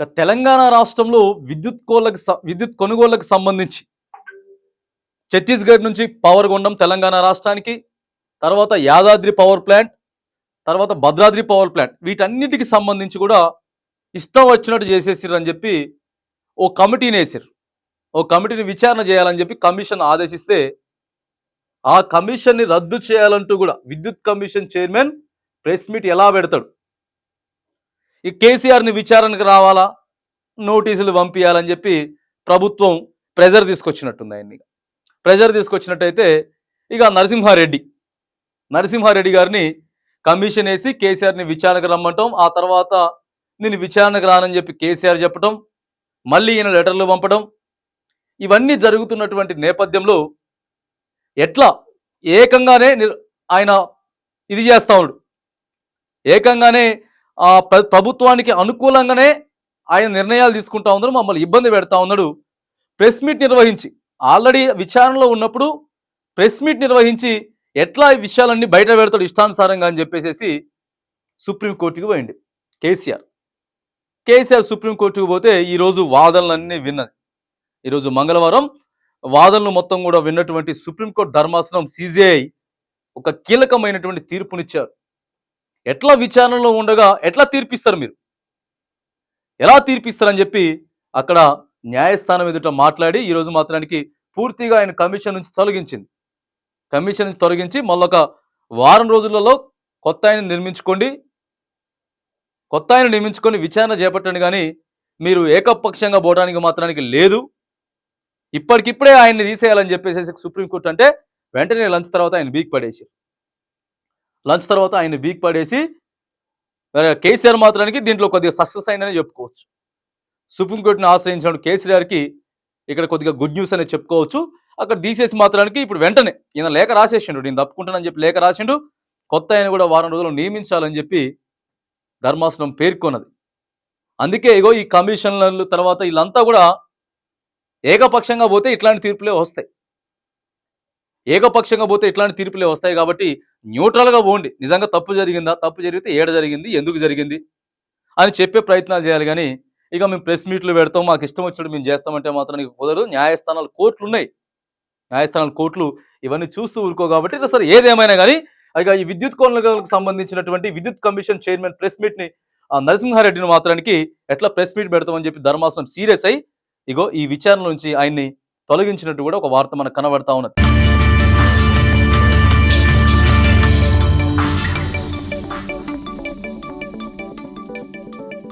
ఇక తెలంగాణ రాష్ట్రంలో విద్యుత్ కోళ్ళకు విద్యుత్ కొనుగోళ్ళకు సంబంధించి ఛత్తీస్గఢ్ నుంచి పవర్ కొనడం తెలంగాణ రాష్ట్రానికి తర్వాత యాదాద్రి పవర్ ప్లాంట్ తర్వాత భద్రాద్రి పవర్ ప్లాంట్ వీటన్నిటికి సంబంధించి కూడా ఇష్టం వచ్చినట్టు చేసేసారు అని చెప్పి ఓ కమిటీని వేసారు ఓ కమిటీని విచారణ చేయాలని చెప్పి కమిషన్ ఆదేశిస్తే ఆ కమిషన్ని రద్దు చేయాలంటూ కూడా విద్యుత్ కమిషన్ చైర్మన్ ప్రెస్ మీట్ ఎలా పెడతాడు? ఈ కేసీఆర్ని విచారణకు రావాలా? నోటీసులు పంపించాలని చెప్పి ప్రభుత్వం ప్రెజర్ తీసుకొచ్చినట్టుంది ఆయన్ని. ప్రెజర్ తీసుకొచ్చినట్టయితే ఇక నరసింహారెడ్డి నరసింహారెడ్డి గారిని కమిషన్ వేసి కేసీఆర్ని విచారణకు రమ్మటం. ఆ తర్వాత నేను విచారణకు రానని చెప్పి కేసీఆర్ చెప్పటం మళ్ళీ ఈయన లెటర్లు పంపడం ఇవన్నీ జరుగుతున్నటువంటి నేపథ్యంలో ఎట్లా ఏకంగానే ఆయన ఇది చేస్తా ఉన్నాడు ఏకంగానే ప్రభుత్వానికి అనుకూలంగానే ఆయన నిర్ణయాలు తీసుకుంటా ఉన్నాడు మమ్మల్ని ఇబ్బంది పెడతా ఉన్నాడు. ప్రెస్ మీట్ నిర్వహించి ఆల్రెడీ విచారణలో ఉన్నప్పుడు ప్రెస్ మీట్ నిర్వహించి ఎట్లా ఈ విషయాలన్నీ బయట పెడతాడు ఇష్టానుసారంగా అని చెప్పేసి సుప్రీంకోర్టుకి పోయింది కేసీఆర్. కేసీఆర్ సుప్రీంకోర్టుకు పోతే ఈరోజు వాదనలన్నీ విన్నది. ఈరోజు మంగళవారం వాదనలు మొత్తం కూడా విన్నటువంటి సుప్రీంకోర్టు ధర్మాసనం సిజేఐ ఒక కీలకమైనటువంటి తీర్పునిచ్చారు. ఎట్లా విచారణలో ఉండగా ఎట్లా తీర్పిస్తారు మీరు? ఎలా తీర్పిస్తారని చెప్పి అక్కడ న్యాయస్థానం ఎదుట మాట్లాడి ఈరోజు మాత్రానికి పూర్తిగా ఆయన కమిషన్ నుంచి తొలగించింది. కమిషన్ నుంచి తొలగించి మళ్ళొక వారం రోజులలో కొత్త ఆయన నిర్మించుకోండి. కొత్త ఆయన నియమించుకొని విచారణ చేపట్టండి కానీ మీరు ఏకపక్షంగా పోవడానికి మాత్రానికి లేదు. ఇప్పటికిప్పుడే ఆయన్ని తీసేయాలని చెప్పేసి సుప్రీంకోర్టు అంటే వెంటనే లంచ్ తర్వాత ఆయన బీక్ పడేసి లంచ్ తర్వాత ఆయన బీక్ పడేసి కేసీఆర్ మాత్రానికి దీంట్లో కొద్దిగా సక్సెస్ అయిందని చెప్పుకోవచ్చు. సుప్రీంకోర్టుని ఆశ్రయించిన కేసీఆర్కి ఇక్కడ కొద్దిగా గుడ్ న్యూస్ అనేది చెప్పుకోవచ్చు. అక్కడ తీసేసి మాత్రానికి ఇప్పుడు వెంటనే ఈయన లేఖ రాసేసిండు నేను తప్పుకుంటానని చెప్పి లేఖ రాసిండు. కొత్త ఆయన కూడా వారం రోజులు నియమించాలని చెప్పి ధర్మాసనం పేర్కొన్నది. అందుకే ఇగో ఈ కమిషన్ల తర్వాత వీళ్ళంతా కూడా ఏకపక్షంగా పోతే ఇట్లాంటి తీర్పులే వస్తాయి. ఏకపక్షంగా పోతే ఇట్లాంటి తీర్పులే వస్తాయి కాబట్టి న్యూట్రల్గా పోండి. నిజంగా తప్పు జరిగిందా? తప్పు జరిగితే ఏడ జరిగింది? ఎందుకు జరిగింది? అని చెప్పే ప్రయత్నాలు చేయాలి కానీ ఇక మేము ప్రెస్ మీట్లు పెడతాం మాకు ఇష్టం వచ్చినట్టు మేము చేస్తామంటే మాత్రం నీకు కుదరదు. న్యాయస్థానాలు కోర్టులు ఉన్నాయి న్యాయస్థానాలు కోర్టులు ఇవన్నీ చూస్తూ ఊరుకో కాబట్టి సరే ఏదేమైనా కానీ ఇక ఈ విద్యుత్ కొనుగోలుకు సంబంధించినటువంటి విద్యుత్ కమిషన్ చైర్మన్ ప్రెస్ మీట్ని ఆ నరసింహారెడ్డిని మాత్రానికి ఎట్లా ప్రెస్ మీట్ పెడతామని చెప్పి ధర్మాసనం సీరియస్ అయి ఇగో ఈ విచారణ నుంచి ఆయన్ని తొలగించినట్టు కూడా ఒక వార్త మనకు కనబడతా ఉన్నది.